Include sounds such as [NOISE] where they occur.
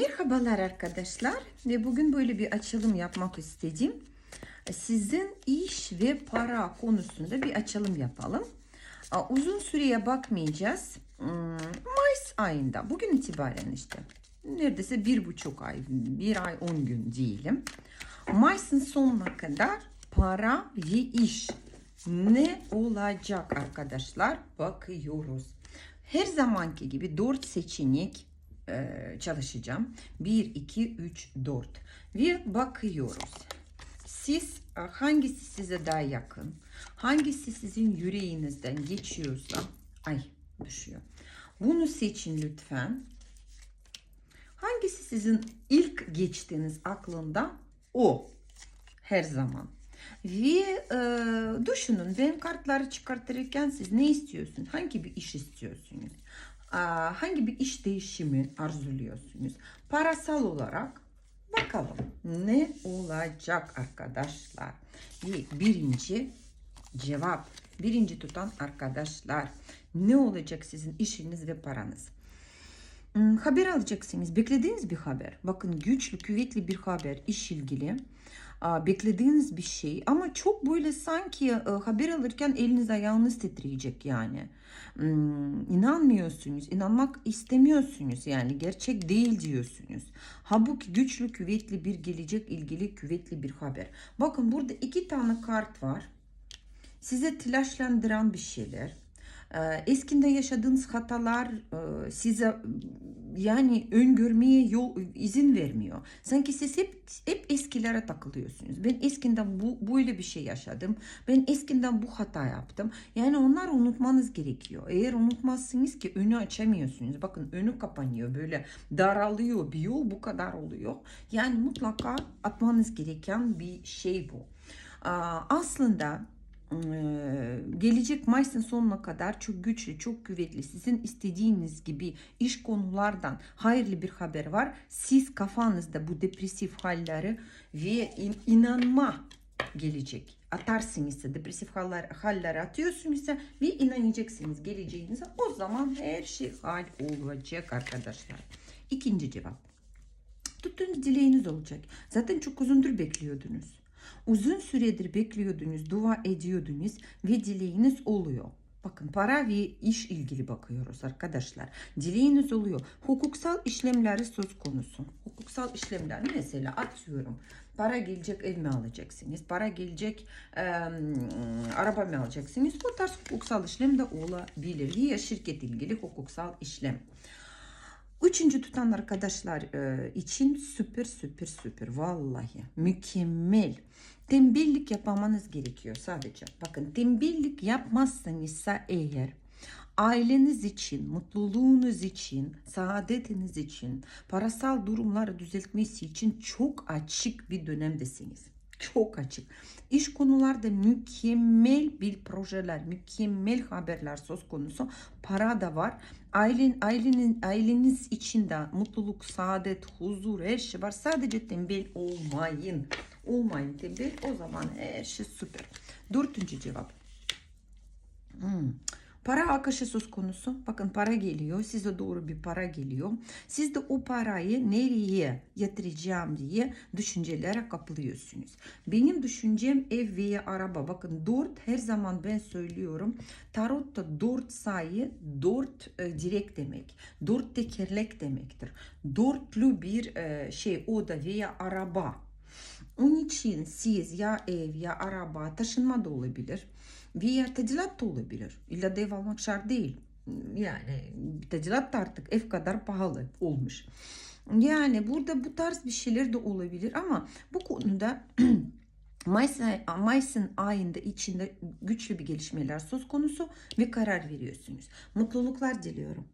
Merhabalar arkadaşlar ve bugün böyle bir açılım yapmak istedim. Sizin iş ve para konusunda bir açılım yapalım. Uzun süreye bakmayacağız. Hmm, Mayıs ayında bugün itibaren işte neredeyse bir buçuk ay, bir ay on gün diyelim. Mayıs'ın sonuna kadar para ve iş ne olacak arkadaşlar bakıyoruz. Her zamanki gibi dört seçenek çalışacağım. 1, 2, 3, 4 ve bakıyoruz. Siz e, hangisi size daha yakın, hangisi sizin yüreğinizden geçiyorsa, ay düşüyor. Bunu seçin lütfen. Hangisi sizin ilk geçtiğiniz aklında o her zaman. Ve e, düşünün ben kartları çıkartırken siz ne istiyorsunuz? Hangi bir iş istiyorsunuz? Hangi bir iş değişimi arzuluyorsunuz? Parasal olarak bakalım ne olacak arkadaşlar? Birinci cevap, birinci tutan arkadaşlar ne olacak sizin işiniz ve paranız? Hmm, haber alacaksınız. Beklediğiniz bir haber. Bakın güçlü, kuvvetli bir haber iş ilgili. Beklediğiniz bir şey ama çok böyle sanki e, haber alırken eliniz ayağınız titreyecek yani. Hmm, inanmıyorsunuz, inanmak istemiyorsunuz yani gerçek değil diyorsunuz. Halbuki güçlü, kuvvetli bir gelecek ilgili kuvvetli bir haber. Bakın burada iki tane kart var. Size telaşlandıran bir şeyler. Ee, Eskinde yaşadığınız hatalar e, size yani öngörmeye yol izin vermiyor. Sanki siz hep hep eskilere takılıyorsunuz. Ben eskiden bu böyle bir şey yaşadım. Ben eskiden bu hata yaptım. Yani onları unutmanız gerekiyor. Eğer unutmazsınız ki önü açamıyorsunuz. Bakın önü kapanıyor. Böyle daralıyor. Bir yol bu kadar oluyor. Yani mutlaka atmanız gereken bir şey bu. Aslında gelecek Mayıs'ın sonuna kadar çok güçlü, çok kuvvetli, sizin istediğiniz gibi iş konulardan hayırlı bir haber var. Siz kafanızda bu depresif halleri ve in- inanma gelecek. Atarsınız depresif haller, halleri atıyorsunuz ve inanacaksınız geleceğinize. O zaman her şey hal olacak arkadaşlar. İkinci cevap. Tuttuğunuz dileğiniz olacak. Zaten çok uzundur bekliyordunuz. Uzun süredir bekliyordunuz, dua ediyordunuz ve dileğiniz oluyor. Bakın para ve iş ilgili bakıyoruz arkadaşlar. Dileğiniz oluyor. Hukuksal işlemleri söz konusu. Hukuksal işlemler mesela atıyorum. Para gelecek ev mi alacaksınız? Para gelecek e, araba mı alacaksınız? Bu tarz hukuksal işlem de olabilir. Ya şirket ilgili hukuksal işlem. Üçüncü tutan arkadaşlar e, için süper süper süper vallahi mükemmel. Tembellik yapmamanız gerekiyor sadece. Bakın tembellik yapmazsanızsa eğer aileniz için, mutluluğunuz için, saadetiniz için, parasal durumları düzeltmesi için çok açık bir dönemdesiniz. Çok açık. İş konularda mükemmel bir projeler, mükemmel haberler söz konusu. Para da var. Ailen, ailenin, aileniz için de mutluluk, saadet, huzur her şey var. Sadece tembel olmayın. Olmayın tembel. O zaman her şey süper. Dördüncü cevap. Hmm. Para akışı söz konusu. Bakın para geliyor. Size doğru bir para geliyor. Siz de o parayı nereye yatıracağım diye düşüncelere kapılıyorsunuz. Benim düşüncem ev veya araba. Bakın dört her zaman ben söylüyorum. Tarotta dört sayı dört e, direk demek. Dört tekerlek demektir. Dörtlü bir e, şey oda veya araba. Onun için siz ya ev ya araba taşınma da olabilir veya tadilat da olabilir. İlla da ev almak şart değil. Yani tadilat da artık ev kadar pahalı olmuş. Yani burada bu tarz bir şeyler de olabilir ama bu konuda [CLEARS THROAT] Mayıs, Mayıs'ın ayında içinde güçlü bir gelişmeler söz konusu ve karar veriyorsunuz. Mutluluklar diliyorum.